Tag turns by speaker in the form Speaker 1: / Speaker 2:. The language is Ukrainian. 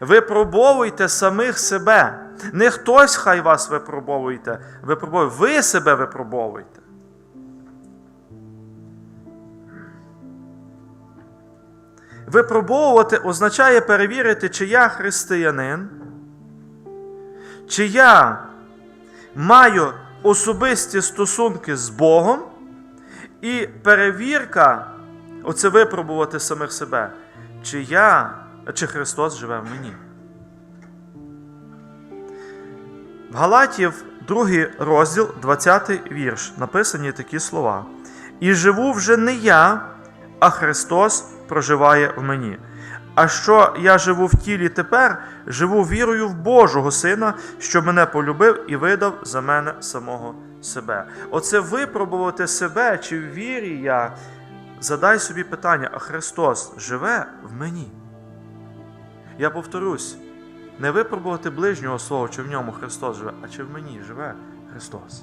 Speaker 1: Випробовуйте самих себе. Не хтось хай вас випробовуйте, випробовує. Ви себе випробовуйте. Випробовувати означає перевірити, чи я християнин, чи я маю особисті стосунки з Богом, і перевірка, оце випробувати самих себе, чи я, чи Христос живе в мені. В Галатів, 2 розділ, 20 вірш, написані такі слова. І живу вже не я, а Христос проживає в мені. А що я живу в тілі тепер, живу вірою в Божого Сина, що мене полюбив і видав за мене самого себе. Оце випробувати себе, чи в вірі я. Задай собі питання, а Христос живе в мені? Я повторюсь, не випробувати ближнього свого, чи в ньому Христос живе, а чи в мені живе Христос.